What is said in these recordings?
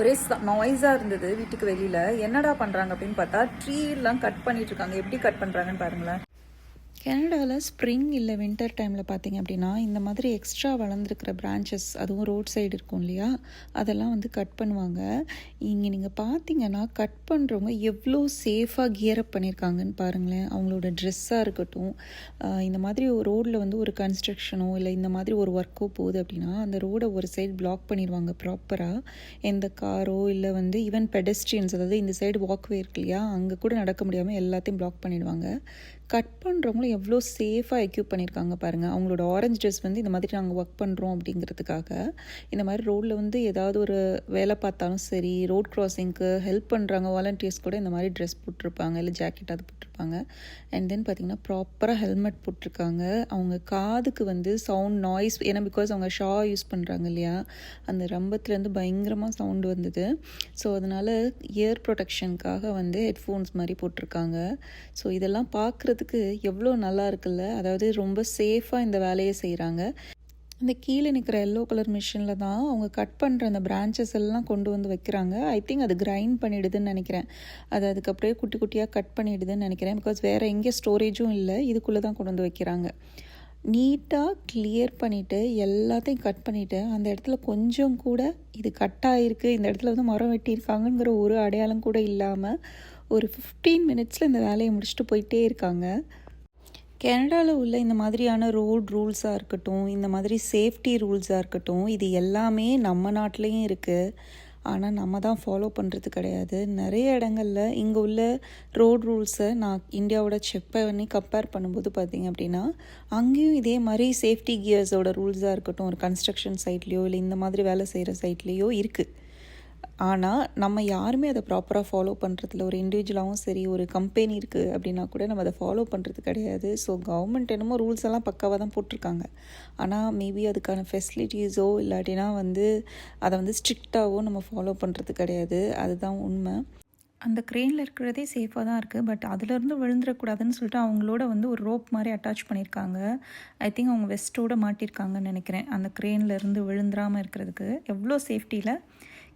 ஒரே நாய்ஸாக இருந்தது வீட்டுக்கு வெளியில். என்னடா பண்ணுறாங்க அப்படின்னு பார்த்தா ட்ரீலாம் கட் பண்ணிட்டு இருக்காங்க. எப்படி கட் பண்ணுறாங்கன்னு பாருங்களேன். கனடாவில் ஸ்ப்ரிங் இல்லை வின்டர் டைமில் பார்த்தீங்க அப்படின்னா இந்த மாதிரி எக்ஸ்ட்ரா வளர்ந்துருக்கிற பிரான்ச்சஸ் அதுவும் ரோட் சைடு இருக்கும் இல்லையா? அதெல்லாம் வந்து கட் பண்ணுவாங்க. இங்கே நீங்கள் பார்த்தீங்கன்னா கட் பண்ணுறவங்க எவ்வளோ சேஃபாக கியரப் பண்ணியிருக்காங்கன்னு பாருங்களேன். அவங்களோட ட்ரெஸ்ஸாக இருக்கட்டும் இந்த மாதிரி ஒரு ரோட்டில் வந்து ஒரு கன்ஸ்ட்ரக்ஷனோ இல்லை இந்த மாதிரி ஒரு ஒர்க்கோ போகுது அப்படின்னா அந்த ரோடை ஒரு சைடு பிளாக் பண்ணிடுவாங்க ப்ராப்பராக எந்த காரோ இல்லை வந்து ஈவன் பெடஸ்ட்ரியன்ஸ் அதாவது இந்த சைடு வாக்வே இருக்கு இல்லையா? அங்கே கூட நடக்க முடியாமல் எல்லாத்தையும் பிளாக் பண்ணிடுவாங்க. கட் பண்ணுறவங்களும் எவ்வளோ சேஃபாக எக்யூப் பண்ணியிருக்காங்க பாருங்கள் அவங்களோட ஆரஞ்சு ட்ரெஸ் வந்து இந்த மாதிரி நாங்கள் ஒர்க் பண்ணுறோம் அப்படிங்கிறதுக்காக இந்த மாதிரி ரோட்டில் வந்து ஏதாவது ஒரு வேலை பார்த்தாலும் சரி ரோட் கிராசிங்க்கு ஹெல்ப் பண்ணுறாங்க வாலண்டியர்ஸ் கூட இந்த மாதிரி ட்ரெஸ் போட்டிருப்பாங்க இல்லை ஜாக்கெட் அது போட்டிருப்பாங்க. அண்ட் தென் பார்த்திங்கன்னா ப்ராப்பராக ஹெல்மெட் போட்டிருக்காங்க. அவங்க காதுக்கு வந்து சவுண்ட் நாய்ஸ் ஏன்னா பிகாஸ் அவங்க ஷா யூஸ் பண்ணுறாங்க இல்லையா அந்த ரம்பத்துலேருந்து பயங்கரமாக சவுண்டு வந்தது. ஸோ அதனால் இயர் ப்ரொடெக்ஷனுக்காக வந்து ஹெட்ஃபோன்ஸ் மாதிரி போட்டிருக்காங்க. ஸோ இதெல்லாம் பார்க்குறதுக்கு எவ்வளோ நல்லா இருக்குல்ல அதாவது ரொம்ப சேஃபாக இந்த வேலையை செய்கிறாங்க அந்த கீழே நிற்கிற எல்லோ கலர் மிஷினில் தான் அவங்க கட் பண்ணுற அந்த பிரான்ச்சஸ் எல்லாம் கொண்டு வந்து வைக்கிறாங்க. ஐ திங்க் அது கிரைண்ட் பண்ணிடுதுன்னு நினைக்கிறேன். அது அதுக்கு அப்படியே குட்டி குட்டியாக கட் பண்ணிடுதுன்னு நினைக்கிறேன். பிகாஸ் வேறு எங்கே ஸ்டோரேஜும் இல்லை. இதுக்குள்ளே தான் கொண்டு வந்து வைக்கிறாங்க. நீட்டாக கிளியர் பண்ணிவிட்டு எல்லாத்தையும் கட் பண்ணிவிட்டு அந்த இடத்துல கொஞ்சம் கூட இது கட் ஆகிருக்கு இந்த இடத்துல வந்து மரம் வெட்டியிருக்காங்கங்கிற ஒரு அடையாளம் கூட இல்லாமல் ஒரு ஃபிஃப்டீன் மினிட்ஸில் இந்த வேலையை முடிச்சுட்டு போயிட்டே இருக்காங்க. கனடாவில் உள்ள இந்த மாதிரியான ரோட் ரூல்ஸாக இருக்கட்டும் இந்த மாதிரி சேஃப்டி ரூல்ஸாக இருக்கட்டும் இது எல்லாமே நம்ம நாட்டிலையும் இருக்குது ஆனால் நம்ம தான் ஃபாலோ பண்ணுறது கிடையாது. நிறைய இடங்கள்ல இங்கே உள்ள ரோட் ரூல்ஸை நான் இந்தியாவோட செக் பண்ணி கம்பேர் பண்ணும்போது பார்த்தீங்க அப்படின்னா அங்கேயும் இதே மாதிரி சேஃப்டி கியர்ஸோட ரூல்ஸாக இருக்கட்டும் ஒரு கன்ஸ்ட்ரக்ஷன் சைட்லேயோ இல்லை இந்த மாதிரி வேலை செய்கிற சைட்லேயோ இருக்குது ஆனால் நம்ம யாருமே அதை ப்ராப்பராக ஃபாலோ பண்ணுறதில்ல ஒரு இண்டிவிஜுவலாகவும் சரி ஒரு கம்பெனி இருக்குது அப்படின்னா கூட நம்ம அதை ஃபாலோ பண்ணுறது கிடையாது. ஸோ கவர்மெண்ட் என்னமோ ரூல்ஸ் எல்லாம் பக்காவாக தான் போட்டிருக்காங்க. ஆனால் மேபி அதுக்கான ஃபெசிலிட்டிஸோ இல்லாட்டினா வந்து அதை வந்து ஸ்ட்ரிக்டாகவோ நம்ம ஃபாலோ பண்ணுறது கிடையாது. அதுதான் உண்மை. அந்த க்ரெயினில் இருக்கிறதே சேஃபாக தான் இருக்குது பட் அதுலேருந்து விழுந்துடக்கூடாதுன்னு சொல்லிட்டு அவங்களோட வந்து ஒரு ரோப் மாதிரி அட்டாச் பண்ணியிருக்காங்க. ஐ திங்க் அவங்க வெஸ்ட்டோட மாட்டியிருக்காங்கன்னு நினைக்கிறேன். அந்த க்ரெயினில் இருந்து இருக்கிறதுக்கு. எவ்வளோ சேஃப்டியில்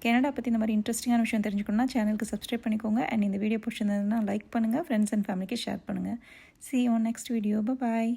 கனடா பற்றி இந்த மாதிரி இன்ட்ரெஸ்டிங்கான விஷயம் தெரிஞ்சுக்கணும்னா சேனலுக்கு சப்ஸ்கிரைப் பண்ணிக்கோங்க. அண்ட் இந்த வீடியோ பிடிச்சிருந்ததுன்னா லைக் பண்ணுங்கள் ஃப்ரெண்ட்ஸ் அண்ட் ஃபேமிலிக்கு ஷேர் பண்ணுங்கள் see on next video bye